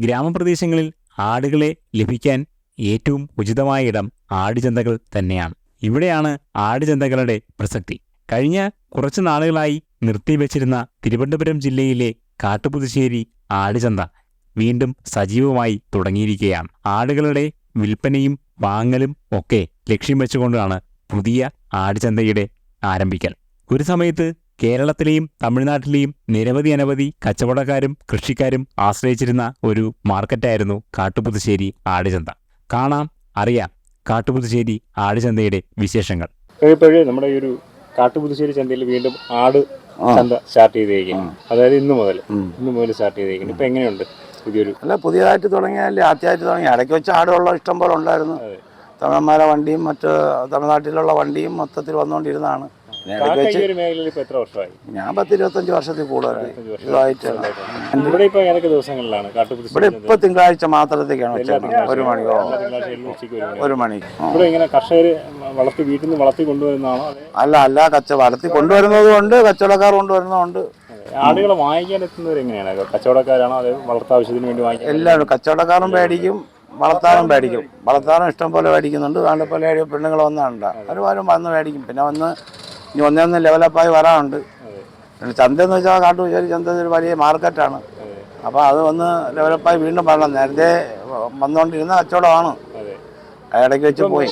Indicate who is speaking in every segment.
Speaker 1: ഗ്രാമപ്രദേശങ്ങളിൽ ആടുകളെ ലഭിക്കാൻ ഏറ്റവും ഉചിതമായ ഇടം ആടുചന്തകൾ തന്നെയാണ്. ഇവിടെയാണ് ആടുചന്തകളുടെ പ്രസക്തി. കഴിഞ്ഞ കുറച്ചു നാളുകളായി നിർത്തിവെച്ചിരുന്ന തിരുവനന്തപുരം ജില്ലയിലെ കാട്ടുപുതുശ്ശേരി ആടുചന്ത വീണ്ടും സജീവമായി തുടങ്ങിയിരിക്കുകയാണ്. ആടുകളുടെ വിൽപ്പനയും വാങ്ങലും ഒക്കെ ലക്ഷ്യം വെച്ചുകൊണ്ടാണ് പുതിയ ആടുചന്തയുടെ ആരംഭിക്കൽ. ഒരു സമയത്ത് കേരളത്തിലെയും തമിഴ്നാട്ടിലെയും നിരവധി അനവധി കച്ചവടക്കാരും കൃഷിക്കാരും ആശ്രയിച്ചിരുന്ന ഒരു മാർക്കറ്റായിരുന്നു കാട്ടുപുതുശ്ശേരി ആടുചന്ത. കാണാം അറിയാം കാട്ടുപുതുശ്ശേരി ആടുചന്തയുടെ വിശേഷങ്ങൾ.
Speaker 2: ഇപ്പോഴേ നമ്മുടെ ഈ ഒരു കാട്ടുപുതുശ്ശേരി ചന്തയിൽ വീണ്ടും ആട് ചന്ത സ്റ്റാർട്ട് ചെയ്തേക്കും അതായത് ഇന്ന് മുതൽ. ഇന്ന് മുതൽ സ്റ്റാർട്ട് ചെയ്തേക്കും ഇപ്പൊ എങ്ങനെയുണ്ട് പുതിയൊരു
Speaker 3: അല്ല പുതിയതായിട്ട് തുടങ്ങിയാലേ ആദ്യമായിട്ട് തുടങ്ങി. ഇടയ്ക്ക് വെച്ച് ആടുള്ള ഇഷ്ടം പോലെ ഉണ്ടായിരുന്നു. തമിഴന്മാരെ വണ്ടിയും മറ്റ് തമിഴ്നാട്ടിലുള്ള വണ്ടിയും മൊത്തത്തിൽ വന്നുകൊണ്ടിരുന്നതാണ്.
Speaker 2: മേഖലയിൽ എത്ര വർഷമായി?
Speaker 3: ഞാൻ പത്ത് ഇരുപത്തഞ്ച് വർഷത്തിൽ കൂടുതൽ
Speaker 2: ഇരുപത്തഞ്ച് വർഷം.
Speaker 3: ഇതായിട്ട്
Speaker 2: ഇവിടെ ഇപ്പൊ ഏതൊക്കെ ദിവസങ്ങളിലാണ്
Speaker 3: ഇവിടെ ഇപ്പൊ തിങ്കളാഴ്ച മാത്രത്തേക്കാണ് ഒരു മണിക്കോ
Speaker 2: ഒരു മണി. ഇവിടെ ഇങ്ങനെ കർഷകർ വളർത്തി വീട്ടിൽ നിന്ന് വളർത്തി കൊണ്ടുവരുന്നതാണോ?
Speaker 3: അല്ല അല്ല കച്ച വളർത്തി കൊണ്ടുവരുന്നതും ഉണ്ട് കച്ചവടക്കാർ കൊണ്ടുവരുന്നതുണ്ട്
Speaker 2: ആടുകളെ വാങ്ങിക്കാൻ എത്തുന്നവർ എങ്ങനെയാണ്? കച്ചവടക്കാരാണോ? അതെ വളർത്താവശ്യത്തിന് വേണ്ടി വാങ്ങിക്കാൻ
Speaker 3: എല്ലാവരും കച്ചവടക്കാരും പേടിക്കും വളർത്താനും മേടിക്കും വളർത്താനും ഇഷ്ടം പോലെ മേടിക്കുന്നുണ്ട് വേണ്ട പോലെ പെണ്ണുങ്ങൾ വന്നാണ്ടാ ഒരുപാട് വന്ന് മേടിക്കും പിന്നെ വന്ന് ഇനി ഒന്നൊന്ന് ലെവലപ്പായി വരാറുണ്ട് ചന്ത എന്ന് വെച്ചാൽ കാട്ടുപുശ്ശേരി ചന്ത ഒരു വലിയ മാർക്കറ്റാണ്. അപ്പോൾ അത്. ഒന്ന് ലെവലപ്പായി വീണ്ടും വരണം. നേരത്തെ വന്നുകൊണ്ടിരുന്ന കച്ചവടമാണ്. ഇടയ്ക്ക് വെച്ച് പോയി.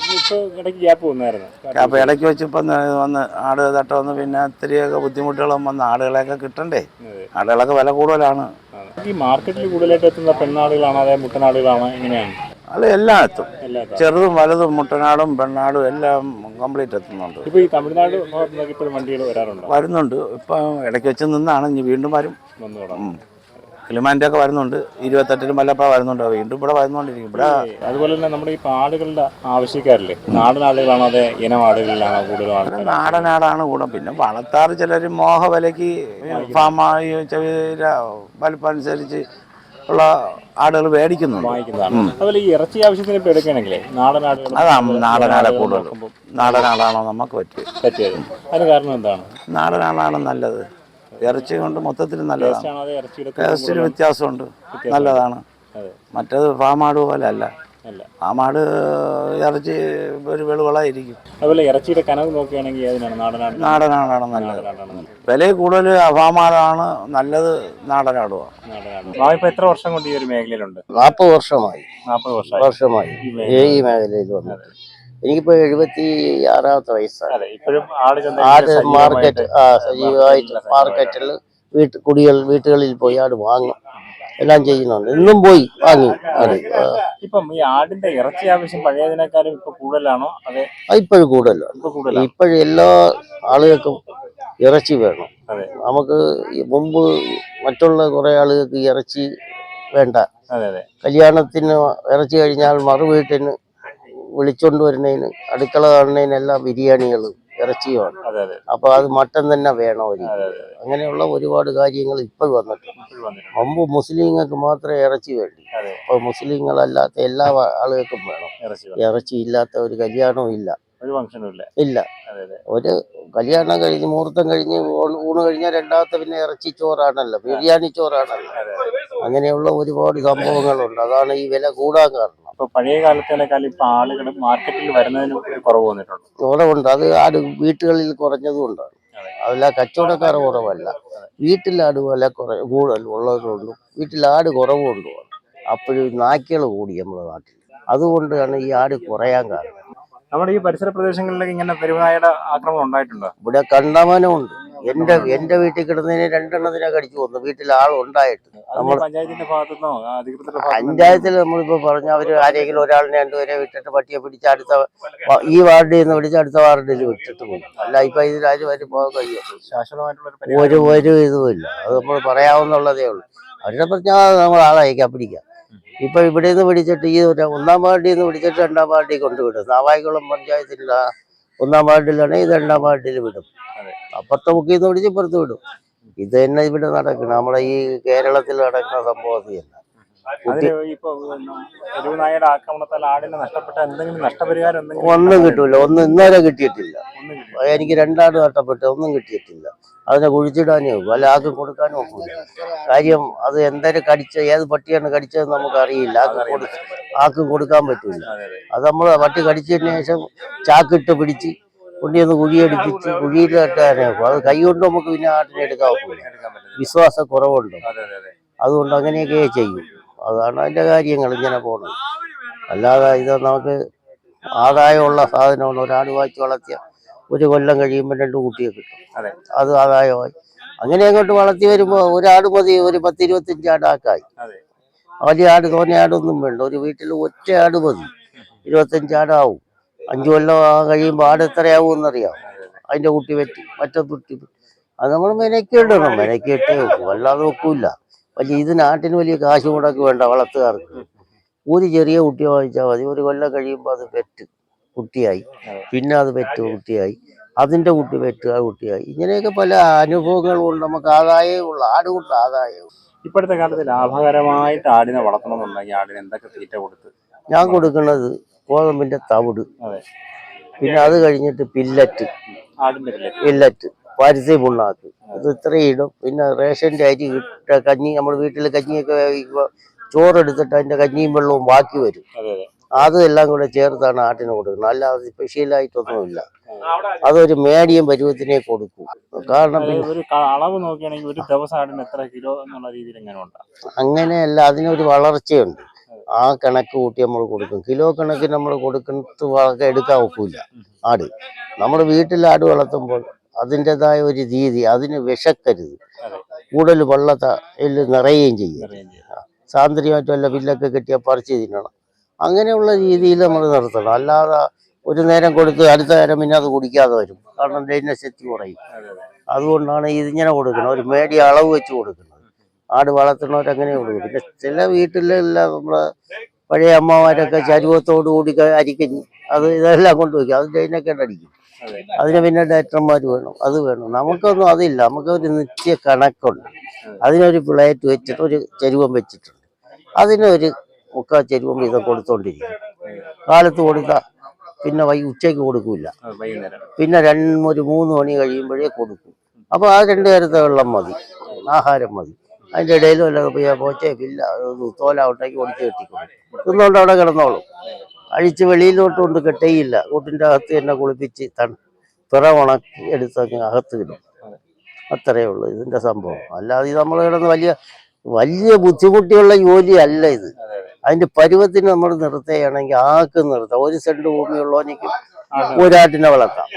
Speaker 3: അപ്പോൾ ഇടയ്ക്ക് വെച്ച് ഇപ്പം വന്ന് ആട് തട്ട വന്ന് പിന്നെ ഇത്തിരിയൊക്കെ ബുദ്ധിമുട്ടുകളും വന്ന് ആടുകളെയൊക്കെ കിട്ടണ്ടേ. ആടുകളൊക്കെ വില കൂടുതലാണ്.
Speaker 2: ഈ മാർക്കറ്റിൽ കൂടുതലായിട്ട് എത്തുന്ന പെണ്ണാടുകളാണ് അതായത് മുട്ടനാടുകളാണ്? എങ്ങനെയാണ്?
Speaker 3: അത് എല്ലാം എത്തും ചെറുതും വലുതും മുട്ടനാടും പെണ്ണാടും എല്ലാം കംപ്ലീറ്റ് എത്തുന്നുണ്ട്.
Speaker 2: ഈ തമിഴ്നാട് ഇപ്പോഴും വണ്ടികൾ വരാറുണ്ടോ?
Speaker 3: വരുന്നുണ്ട്. ഇപ്പം ഇടയ്ക്ക് വെച്ച് നിന്നാണ് ഇനി വീണ്ടും വരും. കിളിമാന്റെ ഒക്കെ വരുന്നുണ്ട്. ഇരുപത്തെട്ടിലും വല്ലപ്പ വരുന്നുണ്ട്? വീണ്ടും ഇവിടെ വരുന്നുകൊണ്ടിരിക്കും ഇവിടെ
Speaker 2: അതുപോലെ തന്നെ നമ്മുടെ ഈ പാടുകളുടെ ആവശ്യക്കാരില്ലേ? നാടൻ ആടുകളാണോ അതെ ഇനം ആടുകളിലാണോ കൂടുതലും
Speaker 3: നാടനാടാണ് കൂടെ പിന്നെ വളർത്താറ് ചിലർ മോഹ വിലയ്ക്ക് ഫാമായി വലുപ്പം അനുസരിച്ച് ഉള്ള ആടുകൾ മേടിക്കുന്നുണ്ട്.
Speaker 2: വാങ്ങിക്കുന്നതാണ്. അതുപോലെ ഈ ഇറച്ചി ആവശ്യത്തിന് ഇപ്പൊ എടുക്കുകയാണെങ്കിലേ നാടൻ ആടുകൾ
Speaker 3: അതാണ്
Speaker 2: ആടുകൾ
Speaker 3: കൂടുതൽ. നാടനാടാണോ നമുക്ക് പറ്റും
Speaker 2: പറ്റിയത്. അതിന് കാരണം എന്താണ്?
Speaker 3: നാടനാടാണ് നല്ലത്. ഇറച്ചി കൊണ്ട് മൊത്തത്തിൽ നല്ലതാണ്. ടേസ്റ്റിന് വ്യത്യാസമുണ്ട്. നല്ലതാണ്. മറ്റേത് ഫാമാട് പോലെ അല്ല.
Speaker 2: അല്ല?
Speaker 3: മാട് ഇറച്ചി ഒരു വെളുവളായിരിക്കും.
Speaker 2: അതുപോലെ ഇറച്ചിയുടെ കനവ് നോക്കുകയാണെങ്കിൽ നാടനാട്.
Speaker 3: നാടനാടാണ് നല്ലത്. വില കൂടുതൽ അഭാമാടാണ് നല്ലത് നാടനാടുമാണ്
Speaker 2: വായ്പ ഇപ്പൊ എത്ര വർഷം കൊണ്ട് ഈ ഒരു മേഖലയിലുണ്ട്?
Speaker 4: നാൽപ്പത് വർഷമായി.
Speaker 2: നാൽപ്പത് വർഷമായി.
Speaker 4: വർഷമായി.
Speaker 2: ഈ
Speaker 4: മേഖലയിൽ. വന്നത് എനിക്കിപ്പോ എഴുപത്തി ആറാമത്തെ വയസ്സാണ്
Speaker 2: ഇപ്പോഴും ആട്
Speaker 4: മാർക്കറ്റ് ആ സജീവമായിട്ട് മാർക്കറ്റിൽ വീട്ട് കുടികൾ വീട്ടുകളിൽ പോയി ആട് വാങ്ങും. എല്ലാം ചെയ്യുന്നുണ്ട്. ഇന്നും പോയി വാങ്ങി ആട്
Speaker 2: ഇപ്പം ഈ ആടിന്റെ ഇറച്ചി ആവശ്യം പഴയതിനേക്കാളും ഇപ്പൊ കൂടുതലാണോ? അതെ.
Speaker 4: ഇപ്പോഴും കൂടുതലാണ്.
Speaker 2: ഇപ്പൊ കൂടുതലാണ്
Speaker 4: ഇപ്പോഴും എല്ലാ ആളുകൾക്കും ഇറച്ചി വേണം.
Speaker 2: അതെ.
Speaker 4: നമുക്ക് ഈ മുമ്പ് മറ്റുള്ള കുറെ ആളുകൾക്ക് ഈ ഇറച്ചി വേണ്ട.
Speaker 2: അതെ അതെ.
Speaker 4: കല്യാണത്തിന് ഇറച്ചി കഴിഞ്ഞാൽ മറുവീട്ടിന് വിളിച്ചോണ്ട് വരുന്നതിന് അടുക്കള കാണുന്നതിനെല്ലാം ബിരിയാണികൾ ഇറച്ചിയുമാണ് അപ്പൊ അത് മട്ടൻ തന്നെ വേണം അങ്ങനെയുള്ള ഒരുപാട് കാര്യങ്ങൾ ഇപ്പോൾ വന്നിട്ടുണ്ട്. മുമ്പ് മുസ്ലിങ്ങൾക്ക് മാത്രമേ ഇറച്ചി വേണ്ടി.
Speaker 2: അപ്പോൾ
Speaker 4: മുസ്ലിങ്ങൾ മുസ്ലിങ്ങളല്ലാത്ത എല്ലാ ആളുകൾക്കും വേണം.
Speaker 2: ഇറച്ചി
Speaker 4: ഇല്ലാത്ത ഒരു കല്യാണവും ഇല്ല.
Speaker 2: ഒരു ഫംഗ്ഷനും ഇല്ല.
Speaker 4: ഇല്ല. ഒരു കല്യാണം കഴിഞ്ഞ് മുഹൂർത്തം കഴിഞ്ഞ് ഊണ് കഴിഞ്ഞാൽ രണ്ടാമത്തെ പിന്നെ ഇറച്ചി ചോറാണല്ലോ. ബിരിയാണി ചോറാണല്ലോ. അങ്ങനെയുള്ള ഒരുപാട് സംഭവങ്ങളുണ്ട്. അതാണ് ഈ വില കൂടാൻ കാരണം.
Speaker 2: ഇപ്പൊ പഴയ കാലത്തേക്കാളും ഇപ്പൊ ആളുകൾ മാർക്കറ്റിൽ വരുന്നതിന് കുറവ് വന്നിട്ടുണ്ട്.
Speaker 4: കുറവുണ്ട്. അത് ആട് വീട്ടുകളിൽ കുറഞ്ഞതും
Speaker 2: ഉണ്ട്.
Speaker 4: അതല്ല കച്ചവടക്കാർ കുറവല്ല. വീട്ടിൽ ആട് വില കുറ കൂടുതൽ ഉള്ളതുകൊണ്ടും വീട്ടിൽ ആട് കുറവുണ്ട്. അപ്പോഴും നായ്ക്കൾ കൂടി നമ്മുടെ നാട്ടിൽ. അതുകൊണ്ടാണ് ഈ ആട് കുറയാൻ കാരണം.
Speaker 2: നമ്മുടെ ഈ പരിസര പ്രദേശങ്ങളിലൊക്കെ ഇങ്ങനെ തെരുവുനായുടെ ആക്രമണം ഉണ്ടായിട്ടുണ്ടോ?
Speaker 4: ഇവിടെ കണ്ടമാനമുണ്ട് എന്റെ എന്റെ വീട്ടിൽ കിടന്നതിന് രണ്ടെണ്ണത്തിനെ കടിച്ചു വന്നു വീട്ടിൽ ആളുണ്ടായിട്ട്.
Speaker 2: ഉണ്ടായിട്ട്
Speaker 4: നമ്മൾ
Speaker 2: പഞ്ചായത്തിന്റെ ഭാഗത്തുനിന്നോ?
Speaker 4: പഞ്ചായത്തിൽ നമ്മളിപ്പോ പറഞ്ഞു അവർ ആരെങ്കിലും ഒരാളിനെ രണ്ടുപേരെ വിട്ടിട്ട് പട്ടിയെ പിടിച്ച അടുത്ത ഈ വാർഡിൽ നിന്ന് പിടിച്ച് അടുത്ത വാർഡിൽ വിട്ടിട്ട് പോകും. അല്ല ഇപ്പൊ ഇതിലാരും വരും പോകാൻ കഴിയും.
Speaker 2: ഒരു
Speaker 4: ഒരു ഇതുമില്ല. അത് നമ്മൾ പറയാവുന്നുള്ളതേ ഉള്ളൂ. അവരുടെ പ്രത്യേകത നമ്മൾ ആളയക്കാം പിടിക്കാം ഇപ്പൊ ഇവിടെ നിന്ന് പിടിച്ചിട്ട് ഈ ഒന്നാം വാർഡിൽ നിന്ന് പിടിച്ചിട്ട് രണ്ടാം വാർഡിൽ കൊണ്ടുവിടും. നാവായിക്കുളം പഞ്ചായത്തിലുള്ള ഒന്നാം വാർഡിലാണെങ്കിൽ ഇത് രണ്ടാം വാർഡിൽ വിടും. അപ്പുറത്തെ മുക്കിൽ നിന്ന് പിടിച്ച് ഇപ്പുറത്ത് വിടും. ഇത് തന്നെ ഇവിടെ നടക്കണം നമ്മുടെ ഈ കേരളത്തിൽ നടക്കുന്ന സംഭവം അത് തന്നെ. ഒന്നും കിട്ടൂല. ഒന്നും ഇന്നലെ കിട്ടിയിട്ടില്ല. എനിക്ക് രണ്ടാട് നഷ്ടപ്പെട്ട് ഒന്നും കിട്ടിയിട്ടില്ല. അതിനെ കുഴിച്ചിടാനേ അല്ല ആർക്കും കൊടുക്കാനും ഒക്കില്ല കാര്യം അത് എന്തായാലും കടിച്ച ഏത് പട്ടിയാണ് കടിച്ചതെന്ന് നമുക്ക് അറിയില്ല ആർക്കും ആർക്കും കൊടുക്കാൻ പറ്റില്ല അത് നമ്മൾ പട്ടി കടിച്ചതിന് ശേഷം ചാക്കിട്ട് പിടിച്ച് കൊണ്ടുവന്ന് കുഴിയടിപ്പിച്ച് കുഴിയിൽ കെട്ടാനേ ഒക്കൂ അത് കൈ കൊണ്ട് നമുക്ക് പിന്നെ ആട്ടിനെ എടുക്കാൻ ഒക്കില്ല വിശ്വാസ കുറവുണ്ട് അതുകൊണ്ട് അങ്ങനെയൊക്കെ ചെയ്യും. അതാണ് അതിന്റെ കാര്യങ്ങൾ ഇങ്ങനെ പോകുന്നത്. അല്ലാതെ ഇത് നമുക്ക് ആദായമുള്ള സാധനമാണ്. ഒരാട് വായിച്ച് വളർത്തിയ ഒരു കൊല്ലം കഴിയുമ്പോൾ രണ്ട് കുട്ടിയെ കിട്ടും.
Speaker 2: അതെ.
Speaker 4: അത് ആദായമായി. അങ്ങനെ അങ്ങോട്ട് വളർത്തി വരുമ്പോൾ ഒരാട് മതി ഒരു പത്ത് ഇരുപത്തഞ്ച് ആടാക്കായി. വലിയ ആട് തോനെ ആടൊന്നും വേണ്ട. ഒരു വീട്ടിൽ ഒറ്റ ആട് മതി. ഇരുപത്തഞ്ച് ആടാവും. അഞ്ചു കൊല്ലം കഴിയുമ്പോൾ ആട് എത്രയാവും എന്നറിയാം. അതിന്റെ കുട്ടി വെറ്റി മറ്റേ കുട്ടി. അത് നമ്മൾ മെനക്കിടണം. മെനക്കിട്ടേ വെക്കും. അല്ലാതെ വെക്കൂല. വലിയ ഇത് നാട്ടിന് വലിയ കാശ് മുടക്ക് വേണ്ട വളർത്തുകാർക്ക്. ഒരു ചെറിയ കുട്ടിയെ വാങ്ങിച്ചാൽ മതി. ഒരു കൊല്ലം കഴിയുമ്പോൾ അത് പെറ്റ് കുട്ടിയായി. പിന്നെ അത് പെറ്റ് കുട്ടിയായി. അതിന്റെ കുട്ടി പെറ്റ് ആ കുട്ടിയായി. ഇങ്ങനെയൊക്കെ പല അനുഭവങ്ങളും ഉണ്ട്. നമുക്ക് ആദായമേ ഉള്ളു. ആട് കൊണ്ട് ആദായം
Speaker 2: ഇപ്പോഴത്തെ കാലത്ത് ലാഭകരമായിട്ട് ആടിനെ വളർത്തണമെന്നുണ്ടെങ്കിൽ ആടിന് എന്തൊക്കെ തീറ്റ കൊടുത്ത്
Speaker 4: ഞാൻ കൊടുക്കുന്നത് ഗോതമ്പിന്റെ തവിട്. പിന്നെ അത് കഴിഞ്ഞിട്ട് പില്ലറ്റ്. പില്ലറ്റ്. പുണ്ണാക്ക് അത് ഇത്രയും ഇടും പിന്നെ റേഷന്റെ അരി ഇട്ട കഞ്ഞി നമ്മൾ വീട്ടിൽ കഞ്ഞിയൊക്കെ വേവിക്കുമ്പോൾ ചോറെടുത്തിട്ട് അതിന്റെ കഞ്ഞിയും വെള്ളവും ബാക്കി വരും.
Speaker 2: അതെ അതെ.
Speaker 4: അത് എല്ലാം കൂടെ ചേർത്താണ് ആട്ടിന് കൊടുക്കുന്നത്. അല്ലാതെ സ്പെഷ്യലായിട്ടൊന്നുമില്ല. അതൊരു മേടിയം പരുവത്തിനെ കൊടുക്കും. കാരണം
Speaker 2: ഒരു അളവ് നോക്കുകയാണെങ്കിൽ ഒരു ദിവസം ആടിന് എത്ര കിലോ എന്നുള്ള രീതിയിൽ എങ്ങനെ
Speaker 4: അങ്ങനെയല്ല അതിനൊരു വളർച്ചയുണ്ട്. ആ കണക്ക് കൂട്ടി നമ്മൾ കൊടുക്കും. കിലോ കണക്കിന് നമ്മൾ കൊടുക്കുന്നത് എടുക്കാൻ ഒക്കില്ല ആട്. നമ്മുടെ വീട്ടിൽ ആട് വളർത്തുമ്പോൾ അതിന്റെതായ ഒരു രീതി അതിന് വിശക്കരുത്. കൂടുതൽ വെള്ളത്തിൽ നിറയുകയും ചെയ്യും. സാന്ദ്രികമായിട്ട് വല്ല വില്ലൊക്കെ കെട്ടിയാൽ പറിച്ച് തിന്നണം. അങ്ങനെയുള്ള രീതിയിൽ നമ്മൾ നിർത്തണം അല്ലാതെ ഒരു നേരം കൊടുത്ത് അടുത്ത നേരം പിന്നെ അത് കുടിക്കാതെ വരും. കാരണം ദൈന്യശക്തി കുറയും.
Speaker 2: അതെ, അതെ.
Speaker 4: അതുകൊണ്ടാണ് ഇതിങ്ങനെ കൊടുക്കുന്നത്. ഒരു മേടി അളവ് വെച്ച് കൊടുക്കുന്നത്. ആട് വളർത്തുന്നവരങ്ങനെ കൊടുക്കും. പിന്നെ ചില വീട്ടിലെല്ലാം നമ്മൾ പഴയ അമ്മമാരൊക്കെ ചരുവത്തോടു കൂടി അരിക്കഞ്ഞ് അത് ഇതെല്ലാം കൊണ്ടുവയ്ക്കും. അത് ദൈനൊക്കെ അടിക്കും. അതിന് പിന്നെ ഡയറക്ടർമാർ വേണം അത് വേണം. നമുക്കൊന്നും അതില്ല. നമുക്ക് ഒരു നിത്യ കണക്കുണ്ട്. അതിനൊരു പ്ലേറ്റ് വെച്ചിട്ട് ഒരു ചരുവം വെച്ചിട്ടുണ്ട്. അതിനൊരു മുക്കാൽ ചരുവം വീതം കൊടുത്തോണ്ടിരിക്കും കാലത്ത് കൊടുത്താൽ പിന്നെ വൈ ഉച്ചയ്ക്ക് കൊടുക്കൂല. പിന്നെ രണ്ട് ഒരു മൂന്ന് മണി കഴിയുമ്പോഴേ കൊടുക്കും. അപ്പോൾ ആ രണ്ട് നേരത്തെ വെള്ളം മതി. ആഹാരം മതി. അതിന്റെ ഇടയിലും അല്ലെങ്കിൽ പോയ പോച്ചേ പില്ല അത് തോലാവട്ടേക്ക് ഒടിച്ച് കെട്ടിക്കൊടുക്കും തിന്നുകൊണ്ട് അവിടെ കിടന്നോളും. അഴിച്ച് വെളിയിലോട്ട് കൊണ്ട് കെട്ടേയില്ല കൂട്ടിന്റെ അകത്ത് തന്നെ കുളിപ്പിച്ച് തണു പിറ ഉണക്കി എടുത്ത് അകത്ത് ഇടും. അത്രയേ ഉള്ളൂ ഇതിന്റെ സംഭവം. അല്ലാതെ ഇത് നമ്മൾ കിടന്ന് വലിയ വലിയ ബുദ്ധിമുട്ടിയുള്ള ജോലിയല്ല ഇത്. അതിന്റെ പരുവത്തിന് നമ്മൾ നിർത്തുകയാണെങ്കിൽ ആക്ക് നിർത്താം. ഒരു സെന്റ് ഭൂമിയുള്ളവനിക്ക് ഒരാട്ടിനെ വളർത്താം.